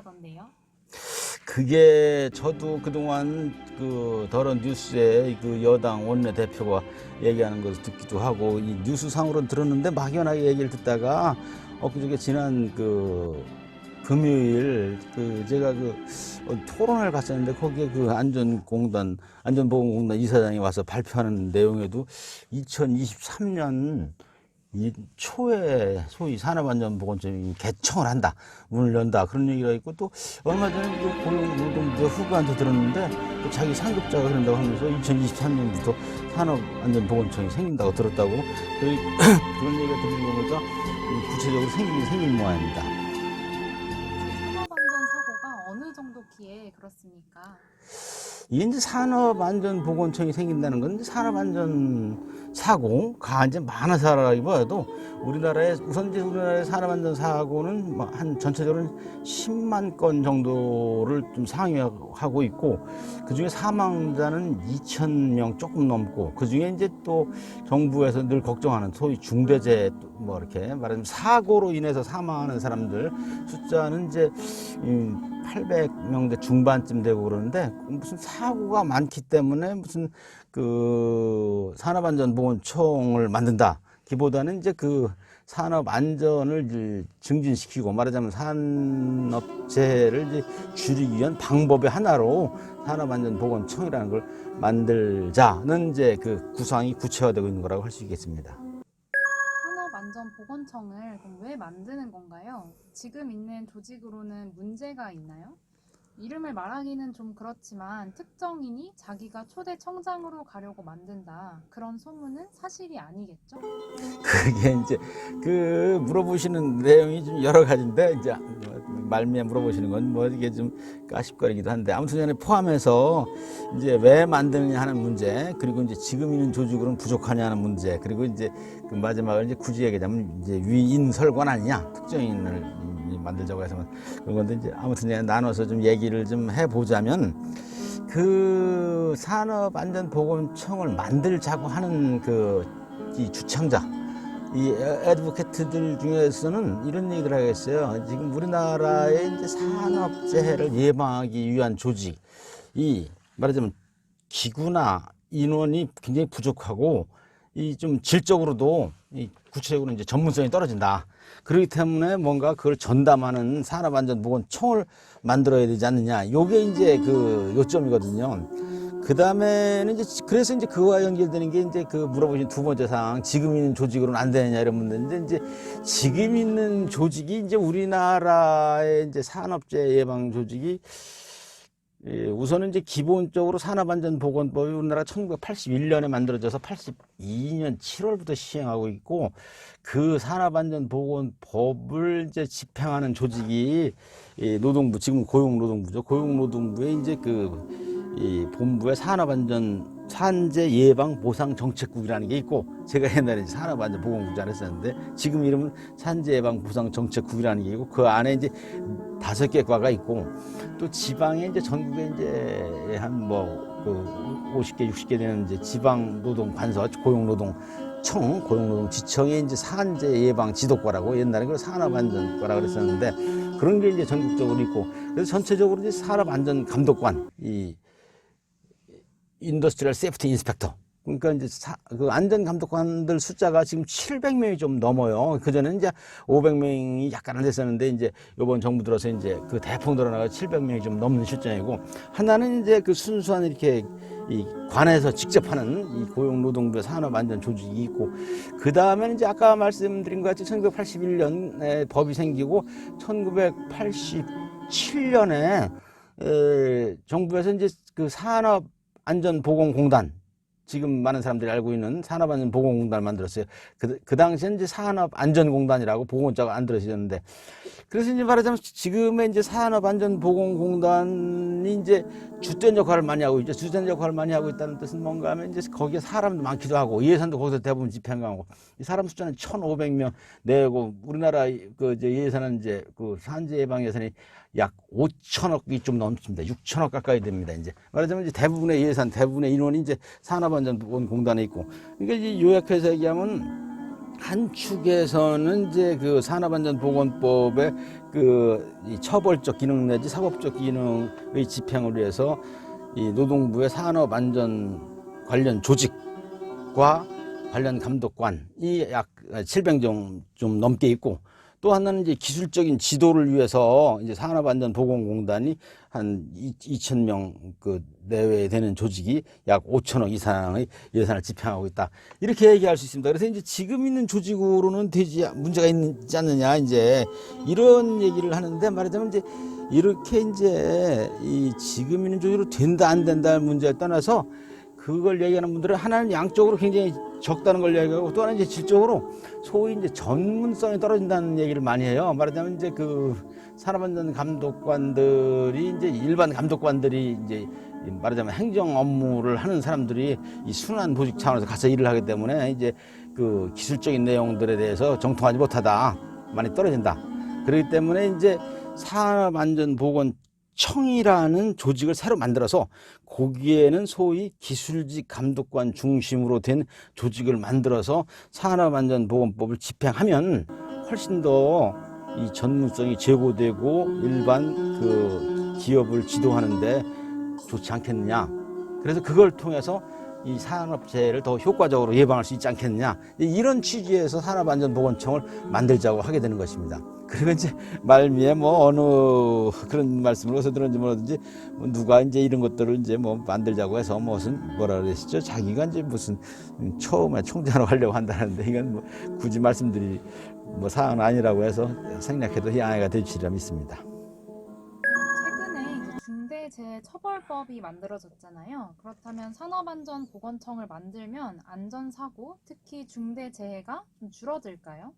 한다던데요. 그게 저도 그동안 그 더런 뉴스에 그 여당 원내 대표가 얘기하는 것을 듣기도 하고 이 뉴스상으로는 들었는데 막연하게 얘기를 듣다가 엊그저께 지난 그 금요일 그 제가 그 어, 토론을 갔었는데 거기에 그 안전공단 안전보건공단 이사장이 와서 발표하는 내용에도 2023년 이 초에 소위 산업안전보건점이 개청을 한다 문을 연다 그런 얘기가 있고 또 얼마 전에 그 고용노동부 후보한테 들었는데 또 자기 상급자가 그런다고 하면서 2023년부터 산업안전보건청이 생긴다고 들었다고 그- 그런 얘기가 들리는 거 보니까 구체적으로 생기긴 생긴 모양입니다. 산업안전 사고가 어느 정도 기에 그렇습니까? 이제 산업안전보건청이 생긴다는 건 산업안전 사고가 이제 많아서라기보다도 우리나라에 우선 이제 우리나라의 산업 안전 사고는 뭐한 전체적으로 10만 건 정도를 좀 상회하고 있고 그 중에 사망자는 2천 명 조금 넘고 그 중에 이제 또 정부에서 늘 걱정하는 소위 중대재 뭐 이렇게 말하자면 사고로 인해서 사망하는 사람들 숫자는 이제 800명대 중반쯤 되고 그러는데 무슨 사고가 많기 때문에 무슨 그 산업안전보건청을 만든다. 기보다는 이제 그 산업 안전을 증진시키고 말하자면 산업재해를 이제 줄이기 위한 방법의 하나로 산업안전보건청이라는 걸 만들자는 이제 그 구상이 구체화되고 있는 거라고 할 수 있겠습니다. 산업안전보건청을 그럼 왜 만드는 건가요? 지금 있는 조직으로는 문제가 있나요? 이름을 말하기는 좀 그렇지만 특정인이 자기가 초대 청장으로 가려고 만든다. 그런 소문은 사실이 아니겠죠? 그게 이제 그 물어보시는 내용이 좀 여러 가지인데 이제 말미에 물어보시는 건 뭐 이게 좀 까십거리기도 한데 아무튼 간에 포함해서 이제 왜 만드느냐 하는 문제 그리고 이제 지금 있는 조직으로는 부족하냐 하는 문제 그리고 이제 그 마지막으로 이제 굳이 얘기하자면 이제 위인설관 아니냐 특정인을 만들자고 해서 그런 건데 이제 아무튼 나눠서 좀 얘기를 좀 해보자면 그 산업안전보건청을 만들자고 하는 그 이 주창자 이 애드보케트들 중에서는 이런 얘기를 하겠어요. 지금 우리나라의 이제 산업재해를 예방하기 위한 조직, 이 말하자면 기구나 인원이 굉장히 부족하고 이 좀 질적으로도 이 구체적으로 이제 전문성이 떨어진다. 그렇기 때문에 뭔가 그걸 전담하는 산업안전보건청을 만들어야 되지 않느냐. 요게 이제 그 요점이거든요. 그 다음에는 이제 그래서 이제 그와 연결되는 게 이제 그 물어보신 두 번째 사항 지금 있는 조직으로는 안 되느냐 이런 문제인데 이제 지금 있는 조직이 이제 우리나라의 이제 산업재해 예방 조직이 예, 우선은 이제 기본적으로 산업안전보건법이 우리나라 1981년에 만들어져서 82년 7월부터 시행하고 있고 그 산업안전보건법을 이제 집행하는 조직이 이 노동부 지금 고용노동부죠. 고용노동부의 이제 그 이 본부의 산업안전 산재 예방 보상 정책국이라는 게 있고 제가 옛날에 산업안전보건국장을 했었는데 지금 이름은 산재 예방 보상 정책국이라는 게 있고 그 안에 이제 다섯 개 과가 있고 또 지방에 이제 전국에 이제 한뭐 그 50개, 60개 되는 이제 지방 노동 관서 고용 노동 청, 고용노동지청이 이제 산재 예방 지도과라고 옛날에 그 산업안전과라 그랬었는데 그런 게 이제 전국적으로 있고 그래서 전체적으로 이제 산업안전 감독관 이 인더스트리얼 세프티 인스펙터 그러니까 이제 사, 그 안전 감독관들 숫자가 지금 700명이 좀 넘어요. 그 전에는 이제 500명이 약간 안 됐었는데 이제 이번 정부 들어서 이제 그 대폭 늘어나가 700명이 좀 넘는 실정이고 하나는 이제 그 순수한 이렇게 이 관에서 직접 하는 이 고용노동부 산업안전 조직이 있고 그 다음에는 이제 아까 말씀드린 것 같이 1981년에 법이 생기고 1987년에 에, 정부에서 이제 그 산업 안전보건공단 지금 많은 사람들이 알고 있는 산업안전보건공단을 만들었어요. 그, 그 당시엔 이제 산업안전공단이라고 보건자가 안 들어있었는데 그래서 이제 말하자면 지금의 이제 산업안전보건공단이 이제 주된 역할을 많이 하고 있죠. 주된 역할을 많이 하고 있다는 뜻은 뭔가 하면 이제 거기에 사람도 많기도 하고 예산도 거기서 대부분 집행하고 이 사람 숫자는 1,500명 내고 우리나라 그 이제 예산은 이제 그 산재 예방 예산이 약 5천억이 좀 넘습니다. 6천억 가까이 됩니다. 이제 말하자면 이제 대부분의 예산, 대부분의 인원이 이제 산업안전보건공단에 있고 그러니까 이제 요약해서 얘기하면 한 축에서는 이제 그 산업안전보건법의 그이 처벌적 기능 내지 사법적 기능의 집행을 위해서 이 노동부의 산업안전 관련 조직과 관련 감독관이 약 700정 좀 넘게 있고 또 하나는 이제 기술적인 지도를 위해서 이제 산업안전보건공단이 한 2천 명그 내외에 되는 조직이 약 5천억 이상의 예산을 집행하고 있다. 이렇게 얘기할 수 있습니다. 그래서 이제 지금 있는 조직으로는 되지 문제가 있지 않느냐 이제 이런 얘기를 하는데 말하자면 이제 이렇게 이제 이 지금 있는 조직으로 된다 안 된다는 문제를 떠나서 그걸 얘기하는 분들은 하나는 양쪽으로 굉장히 적다는 걸 얘기하고 또 하나는 이제 질적으로 소위 이제 전문성이 떨어진다는 얘기를 많이 해요. 말하자면 이제 그 산업안전 감독관들이 이제 일반 감독관들이 이제 말하자면 행정 업무를 하는 사람들이 이 순환 보직 차원에서 가서 일을 하기 때문에 이제 그 기술적인 내용들에 대해서 정통하지 못하다 많이 떨어진다. 그렇기 때문에 이제 산업안전보건 청이라는 조직을 새로 만들어서 거기에는 소위 기술직 감독관 중심으로 된 조직을 만들어서 산업안전보건법을 집행하면 훨씬 더 이 전문성이 제고되고 일반 그 기업을 지도하는데 좋지 않겠느냐. 그래서 그걸 통해서 이 산업재해를 더 효과적으로 예방할 수 있지 않겠느냐. 이런 취지에서 산업안전보건청을 만들자고 하게 되는 것입니다. 그리고 이제 말미에 뭐 어느 그런 말씀을 어디서 들었는지 모르든지 뭐 누가 이제 이런 것들을 이제 뭐 만들자고 해서 무슨 뭐라 그러시죠? 자기가 이제 무슨 처음에 총장으로 하려고 한다는데 이건 뭐 굳이 말씀드릴 뭐 사항은 아니라고 해서 생략해도 양해가 되시리라 믿습니다. 최근에 그 중대재해 처벌법이 만들어졌잖아요. 그렇다면 산업안전보건청을 만들면 안전사고, 특히 중대재해가 좀 줄어들까요?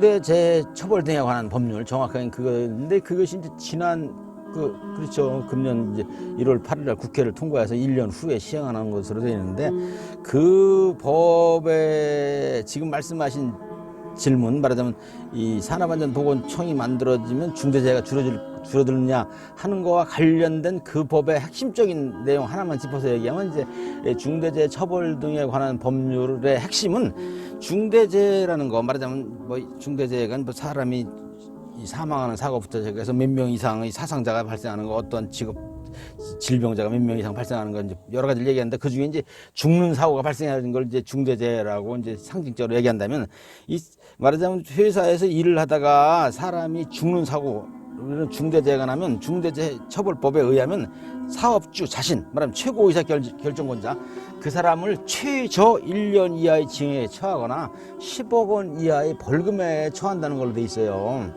중대재해처벌 등에 관한 법률 정확하게 그거인데 그것이 이제 지난 그 그렇죠. 금년 이제 1월 8일날 국회를 통과해서 1년 후에 시행하는 것으로 되어 있는데 그 법에 지금 말씀하신 질문 말하자면 이 산업안전보건청이 만들어지면 중대재해가 줄어들 줄어들느냐 하는 거와 관련된 그 법의 핵심적인 내용 하나만 짚어서 얘기하면 이제 중대재해 처벌 등에 관한 법률의 핵심은 중대재해라는 거. 말하자면 뭐 중대재해가 뭐 사람이 이 사망하는 사고부터 시작해서 몇 명 이상의 사상자가 발생하는 거 어떤 직업 질병자가 몇 명 이상 발생하는 건 이제 여러 가지를 얘기하는데 그 중에 이제 죽는 사고가 발생하는 걸 이제 중대재해라고 이제 상징적으로 얘기한다면 이 말하자면 회사에서 일을 하다가 사람이 죽는 사고 이런 중대재해가 나면 중대재해 처벌법에 의하면 사업주 자신 말하면 최고의사 결, 결정권자 그 사람을 최저 1년 이하의 징역에 처하거나 10억 원 이하의 벌금에 처한다는 걸로 돼 있어요.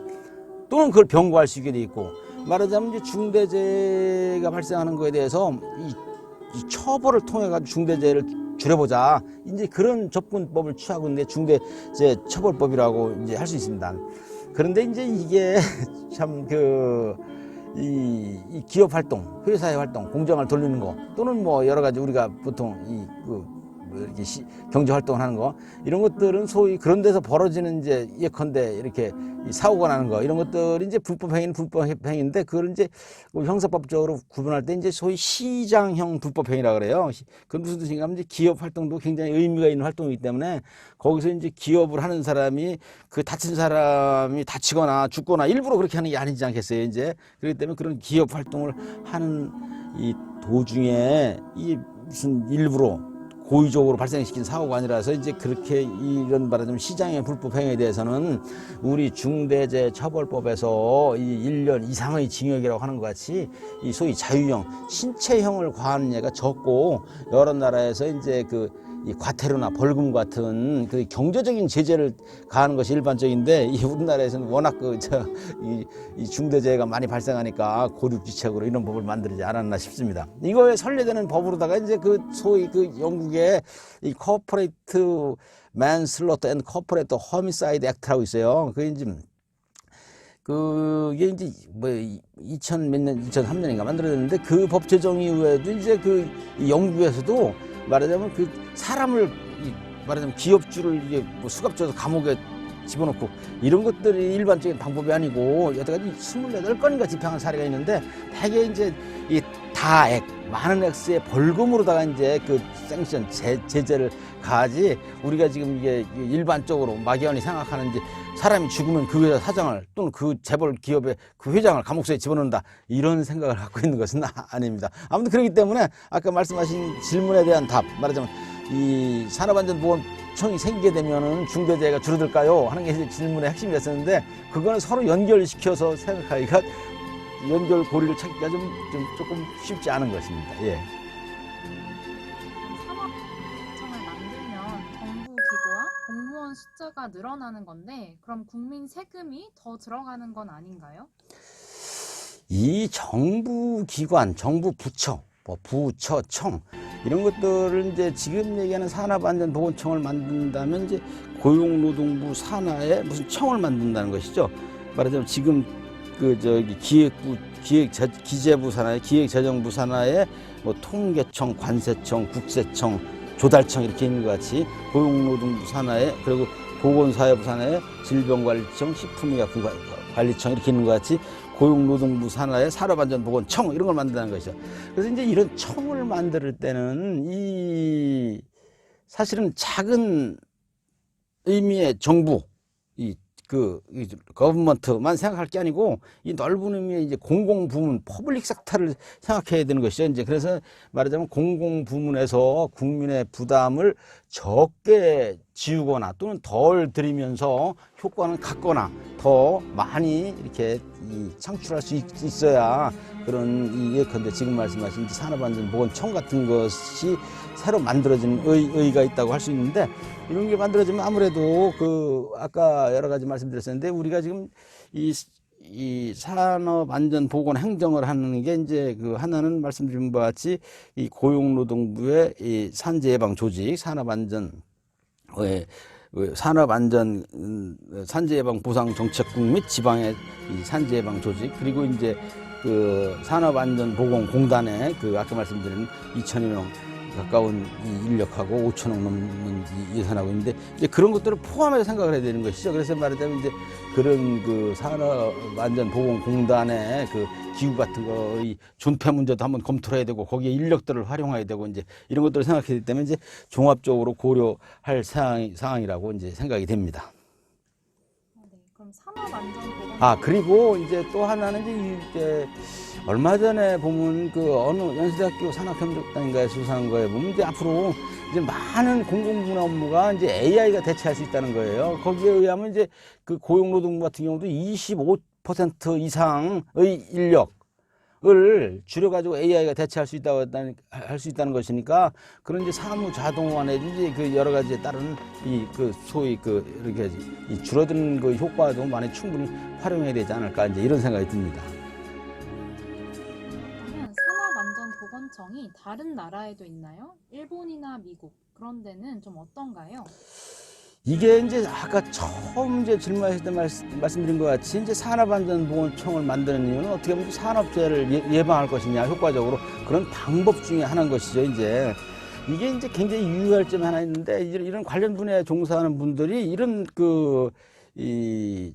또는 그걸 병고할 수 있게 돼 있고 말하자면 이제 중대재해가 발생하는 거에 대해서 이, 이 처벌을 통해 가지고 중대재해를 줄여보자 이제 그런 접근법을 취하고 있는데 중대재해 처벌법이라고 이제 할 수 있습니다. 그런데 이제 이게 참 그 이, 이 기업 활동, 회사의 활동, 공장을 돌리는 거 또는 뭐 여러 가지 우리가 보통 이그 뭐 이렇게 시, 경제 활동을 하는 거 이런 것들은 소위 그런 데서 벌어지는 이제 예컨대 이렇게 이 사고가 나는 거 이런 것들이 이제 불법 행위는 불법 행위인데 그걸 이제 뭐 형사법적으로 구분할 때 이제 소위 시장형 불법 행위라 그래요. 그 무슨 뜻인가 하면 이제 기업 활동도 굉장히 의미가 있는 활동이기 때문에 거기서 이제 기업을 하는 사람이 그 다친 사람이 다치거나 죽거나 일부러 그렇게 하는 게 아니지 않겠어요, 이제. 그렇기 때문에 그런 기업 활동을 하는 이 도중에 이 무슨 일부러 고의적으로 발생시킨 사고가 아니라서 이제 그렇게 이런 말하자면 시장의 불법 행위에 대해서는 우리 중대재해처벌법에서 이 1년 이상의 징역이라고 하는 것 같이 이 소위 자유형, 신체형을 과하는 예가 적고 여러 나라에서 이제 그 이 과태료나 벌금 같은 그 경제적인 제재를 가하는 것이 일반적인데 이 우리나라에서는 워낙 그저이 이 중대재해가 많이 발생하니까 고륙지책으로 이런 법을 만들지 않았나 싶습니다. 이거에 선례되는 법으로다가 이제 그 소위 그 영국의 이 코퍼레이트 맨슬로터 앤 코퍼레이트 허미사이드 액트라고 있어요. 그 이제 그게 이제 뭐 2000 몇 년, 2003년인가 만들어졌는데 그 법 제정 이후에도 이제 그 영국에서도 말하자면 그 사람을 이 말하자면 기업주를 이게 뭐 수갑줘서 감옥에 집어넣고 이런 것들이 일반적인 방법이 아니고 여태까지 28건인가 집행한 사례가 있는데 대개 이제 이 다 액 많은 액수의 벌금으로다가 이제 그 생션 제, 제재를 가하지 우리가 지금 이게 일반적으로 막연히 생각하는 이제 사람이 죽으면 그 회사 사장을 또는 그 재벌 기업의 그 회장을 감옥소에 집어넣는다 이런 생각을 갖고 있는 것은 아- 아닙니다. 아무튼 그렇기 때문에 아까 말씀하신 질문에 대한 답 말하자면 이 산업안전보건청이 생기게 되면은 중대재해가 줄어들까요? 하는 게 질문의 핵심이었었는데 그거는 서로 연결시켜서 생각하기가 연결 고리를 찾기가 좀, 좀 조금 쉽지 않은 것입니다. 예. 산업청을 만들면 정부 기구와 공무원 숫자가 늘어나는 건데 그럼 국민 세금이 더 들어가는 건 아닌가요? 이 정부 기관, 정부 부처, 뭐 부처, 청 이런 것들을 이제 지금 얘기하는 산업안전보건청을 만든다면 이제 고용노동부 산하에 무슨 청을 만든다는 것이죠. 말하자면 지금 그 저기 기획부, 기획 기재부 산하에 기획재정부 산하에 뭐 통계청, 관세청, 국세청, 조달청 이렇게 있는 것 같이 고용노동부 산하에 그리고 보건사회부 산하에 질병관리청, 식품의약품 관리청 이렇게 있는 것 같이 고용노동부 산하에 산업안전보건청 이런 걸 만든다는 것이죠. 그래서 이제 이런 청을 만들 때는 이 사실은 작은 의미의 정부 이 그 거버먼트만 생각할 게 아니고 이 넓은 의미의 이제 공공 부문 퍼블릭 섹터를 생각해야 되는 것이죠. 이제 그래서 말하자면 공공 부문에서 국민의 부담을 적게 지우거나 또는 덜 들이면서 효과는 같거나 더 많이 이렇게 이 창출할 수 있, 있어야 그런 이 예컨대 지금 말씀하신 산업안전보건청 같은 것이 새로 만들어진 의, 의의가 있다고 할 수 있는데 이런 게 만들어지면 아무래도 그 아까 여러 가지 말씀드렸었는데 우리가 지금 이, 이 산업안전보건 행정을 하는 게 이제 그 하나는 말씀드린 바와 같이 이 고용노동부의 이 산재예방 조직 산업안전 의 산업안전 음, 산재예방 보상 정책국 및 지방의 이 산재예방 조직 그리고 이제 그 산업안전보건공단의 그 아까 말씀드린 2천여 명 가까운 이 인력하고 5천억 넘는 이 예산하고 있는데 이제 그런 것들을 포함해서 생각을 해야 되는 것이죠. 그래서 말하자면 이제 그런 그 산업안전보건공단의 그 기구 같은 거의 존폐 문제도 한번 검토를 해야 되고 거기에 인력들을 활용해야 되고 이제 이런 것들을 생각하기 때문에 이제 종합적으로 고려할 사항, 상황이라고 이제 생각이 됩니다. 산업안전보건 아 그리고 이제 또 하나는 이제 이제 얼마 전에 보면 그 어느 연세대학교 산업협력단인가에 수상한 거에 보면 이제 앞으로 이제 많은 공공부문 업무가 이제 AI가 대체할 수 있다는 거예요. 거기에 의하면 이제 그 고용노동부 같은 경우도 25% 이상의 인력 을 줄여가지고 AI가 대체할 수 있다고 할 수 있다는 것이니까 그런 이제 사무 자동화 내지 그 여러 가지에 따른 이 그 소위 그 이렇게 이 줄어드는 그 효과도 많이 충분히 활용해야 되지 않을까 이제 이런 생각이 듭니다. 산업안전보건청이 다른 나라에도 있나요? 일본이나 미국 그런 데는 좀 어떤가요? 이게 이제 아까 처음 이제 질문하실 때 말씀, 말씀 드린 것 같이 이제 산업안전보건청을 만드는 이유는 어떻게 보면 산업재해를 예- 예방할 것이냐 효과적으로 그런 방법 중에 하나인 것이죠 이제. 이게 이제 굉장히 유효할 점이 하나 있는데 이런 관련 분야에 종사하는 분들이 이런 그 이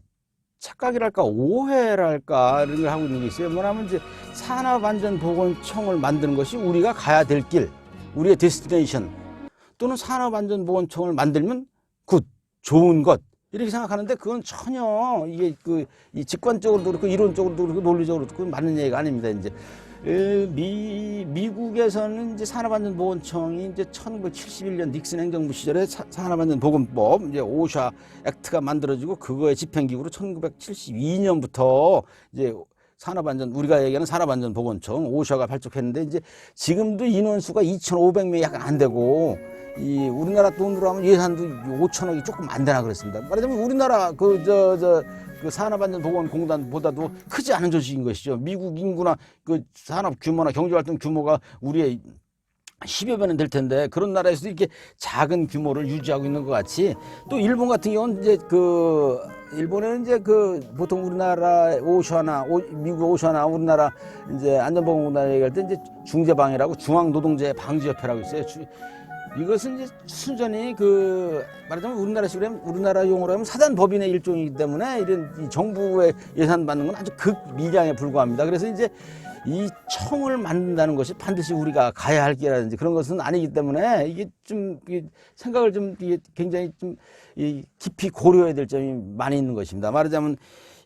착각이랄까 오해랄까 이런 걸 하고 있는 게 있어요. 뭐냐면 이제 산업안전보건청을 만드는 것이 우리가 가야 될 길 우리의 데스티네이션 또는 산업안전보건청을 만들면 굿, 좋은 것 이렇게 생각하는데 그건 전혀 이게 그이 직관적으로도 그렇고 이론적으로도 그렇고 논리적으로도 그렇고 맞는 얘기가 아닙니다. 이제 에, 미 미국에서는 이제 산업안전보건청이 이제 1971년 닉슨 행정부 시절에 사- 산업안전보건법 이제 오샤 액트가 만들어지고 그거의 집행기구로 1972년부터 이제 산업안전 우리가 얘기하는 산업안전보건청 오샤가 발족했는데 이제 지금도 인원수가 2,500명이 약간 안 되고 이 우리나라 돈으로 하면 예산도 5천억이 조금 안 되나 그랬습니다. 말하자면 우리나라 그 저 저 그 산업안전보건공단보다도 크지 않은 조직인 것이죠. 미국 인구나 그 산업 규모나 경제활동 규모가 우리의 10여 배는 될 텐데 그런 나라에서도 이렇게 작은 규모를 유지하고 있는 것 같이 또 일본 같은 경우는 이제 그 일본에는 이제 그 보통 우리나라 오샤나 오, 미국 오샤나 우리나라 이제 안전보건공단 얘기할 때 이제 중재방이라고 중앙노동재해 방지협회라고 있어요. 주- 이것은 이제 순전히 그 말하자면 우리나라식으로 하면 우리나라 용어로 하면 사단 법인의 일종이기 때문에 이런 이 정부의 예산 받는 건 아주 극미량에 불과합니다. 그래서 이제 이 청을 만든다는 것이 반드시 우리가 가야 할 길이라든지 그런 것은 아니기 때문에 이게 좀 생각을 좀 이게 굉장히 좀이 깊이 고려해야 될 점이 많이 있는 것입니다. 말하자면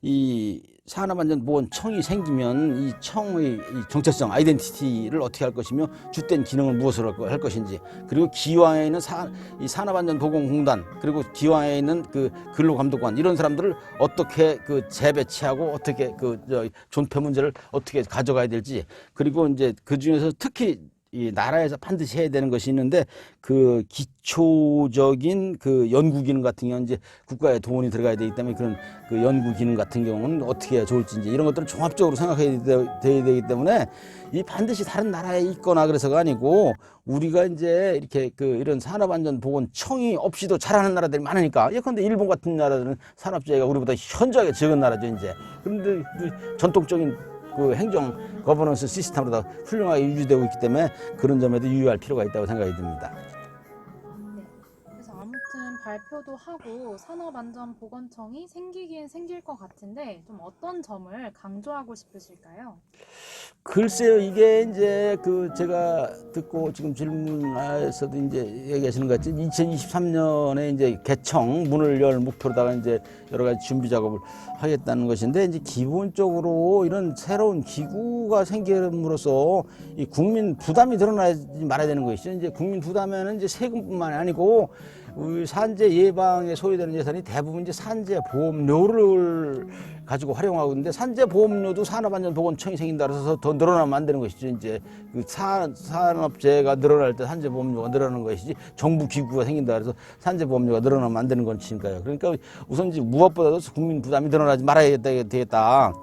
이 산업안전보건청이 생기면 이 청의 이 정체성, 아이덴티티를 어떻게 할 것이며 주된 기능을 무엇으로 할 것인지 그리고 기왕에 있는 사, 이 산업안전보건공단 그리고 기왕에 있는 그 근로감독관 이런 사람들을 어떻게 그 재배치하고 어떻게 그저 존폐 문제를 어떻게 가져가야 될지 그리고 이제 그 중에서 특히 이 나라에서 반드시 해야 되는 것이 있는데 그 기초적인 그 연구 기능 같은 경우는 이제 국가의 돈이 들어가야 되기 때문에 그런 그 연구 기능 같은 경우는 어떻게 해야 좋을지 이제 이런 것들을 종합적으로 생각해야 되- 돼야 되기 때문에 이 반드시 다른 나라에 있거나 그래서가 아니고 우리가 이제 이렇게 그 이런 산업안전보건청이 없이도 잘하는 나라들이 많으니까 예컨대 일본 같은 나라들은 산업재해가 우리보다 현저하게 적은 나라죠 이제. 그런데 그 전통적인 그 행정 거버넌스 시스템으로 다 훌륭하게 유지되고 있기 때문에 그런 점에도 유의할 필요가 있다고 생각이 듭니다. 발표도 하고 산업안전보건청이 생기긴 생길 것 같은데 좀 어떤 점을 강조하고 싶으실까요? 글쎄요, 이게 이제 그 제가 듣고 지금 질문에서도 이제 얘기하시는 것 같지 2023년에 이제 개청 문을 열 목표로다가 이제 여러 가지 준비 작업을 하겠다는 것인데 이제 기본적으로 이런 새로운 기구가 생김으로써 이 국민 부담이 드러나지 말아야 되는 것이죠. 이제 국민 부담에는 이제 세금뿐만이 아니고 우리 산재 예방에 소요되는 예산이 대부분 이제 산재 보험료를 가지고 활용하고 있는데 산재 보험료도 산업안전보건청이 생긴다 그래서 더 늘어나면 안 되는 것이죠. 이제 그 산, 산업재해가 늘어날 때 산재 보험료가 늘어나는 것이지 정부 기구가 생긴다 그래서 산재 보험료가 늘어나면 안 되는 것이니까요. 그러니까 우선 이제 무엇보다도 국민 부담이 늘어나지 말아야 되겠다.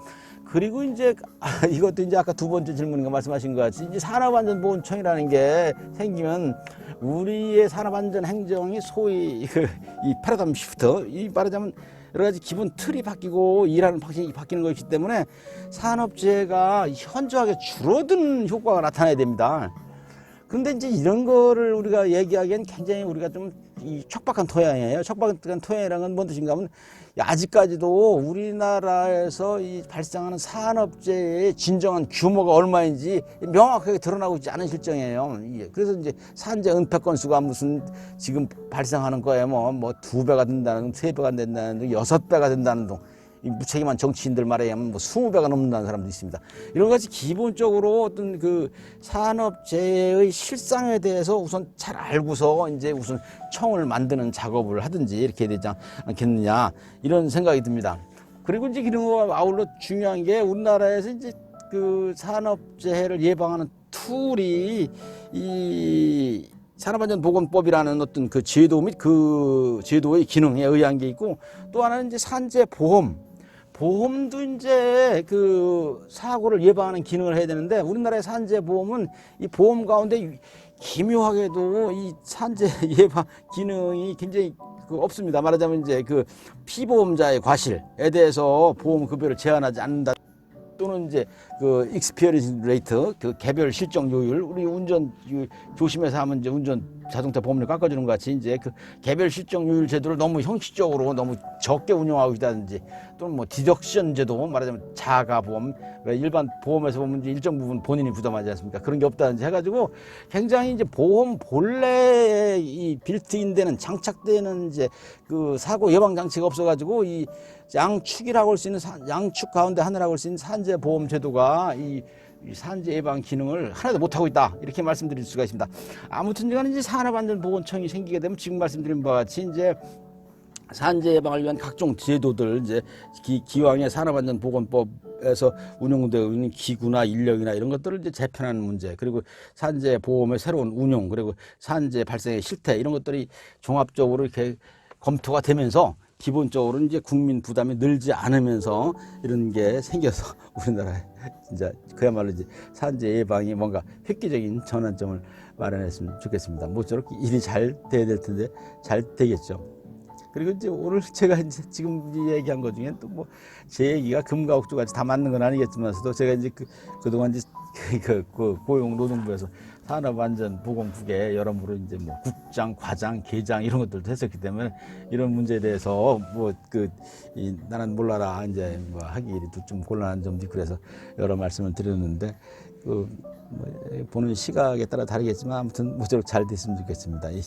그리고 이제 아, 이것도 이제 아까 두 번째 질문인가 말씀하신 것 같이 이제 산업안전보건청이라는 게 생기면 우리의 산업안전 행정이 소위 그 이 패러다임 시프트 이 말하자면 여러 가지 기본 틀이 바뀌고 일하는 방식이 바뀌는 것이기 때문에 산업재해가 현저하게 줄어드는 효과가 나타나야 됩니다. 그런데 이제 이런 거를 우리가 얘기하기엔 굉장히 우리가 좀 이 촉박한 토양이에요. 촉박한 토양이라는 건뭔 뜻인가 하면 아직까지도 우리나라에서 이 발생하는 산업재해의 진정한 규모가 얼마인지 명확하게 드러나고 있지 않은 실정이에요. 그래서 이제 산재 은폐 건수가 무슨 지금 발생하는 거에 뭐, 뭐두 배가 된다는 둥, 세 배가 된다는 둥, 여섯 배가 된다는 둥. 이 무책임한 정치인들 말에 의하면 뭐 20배가 넘는다는 사람도 있습니다. 이런 것이 기본적으로 어떤 그 산업재해의 실상에 대해서 우선 잘 알고서 이제 우선 청을 만드는 작업을 하든지 이렇게 되지 않겠느냐 이런 생각이 듭니다. 그리고 이제 이런 거 아울러 중요한 게 우리나라에서 이제 그 산업재해를 예방하는 툴이 이 산업안전보건법이라는 어떤 그 제도 및 그 제도의 기능에 의한 게 있고 또 하나는 이제 산재보험 보험도 이제 그 사고를 예방하는 기능을 해야 되는데 우리나라의 산재 보험은 이 보험 가운데 기묘하게도 이 산재 예방 기능이 굉장히 그 없습니다. 말하자면 이제 그 피보험자의 과실에 대해서 보험 급여를 제한하지 않는다. 또는 이제 그 익스피어리언스 레이트 그 개별 실적 요율 우리 운전 그 조심해서 하면 이제 운전 자동차 보험료 깎아주는 것 같이 이제 그 개별 실적 요율 제도를 너무 형식적으로 너무 적게 운영하고 있다든지 또는 뭐 디덕션 제도 말하자면 자가 보험 왜 일반 보험에서 보면 이제 일정 부분 본인이 부담하지 않습니까? 그런 게 없다든지 해가지고 굉장히 이제 보험 본래에 이 빌트인되는 장착되는 이제 그 사고 예방 장치가 없어가지고 이 양축이라고 할 수 있는 산- 양축 가운데 하나라고 할 수 있는 산재 보험 제도가 이, 이 산재 예방 기능을 하나도 못 하고 있다 이렇게 말씀드릴 수가 있습니다. 아무튼간에 이제 산업안전보건청이 생기게 되면 지금 말씀드린 바와 같이 이제 산재 예방을 위한 각종 제도들 이제 기, 기왕의 산업안전보건법에서 운영되고 있는 기구나 인력이나 이런 것들을 이제 재편하는 문제 그리고 산재 보험의 새로운 운용 그리고 산재 발생의 실태 이런 것들이 종합적으로 이렇게 검토가 되면서 기본적으로 이제 국민 부담이 늘지 않으면서 이런 게 생겨서 우리나라에 진짜 그야말로 이제 산재 예방이 뭔가 획기적인 전환점을 마련했으면 좋겠습니다. 모쪼록 일이 잘 돼야 될 텐데 잘 되겠죠. 그리고 이제 오늘 제가 이제 지금 이 얘기한 것 중에 또 뭐 제 얘기가 금가옥조같이 다 맞는 건 아니겠지만서도 제가 이제 그, 그동안 이제 그, 그, 그 고용노동부에서 산업 안전 보건국에 여러모로 이제 뭐 국장, 과장, 계장 이런 것들도 했었기 때문에 이런 문제에 대해서 뭐그 나는 몰라라 이제 뭐 하기도 좀 곤란한 점도 있고 그래서 여러 말씀을 드렸는데 그 뭐, 보는 시각에 따라 다르겠지만 아무튼 모쪼록 잘 됐으면 좋겠습니다. 이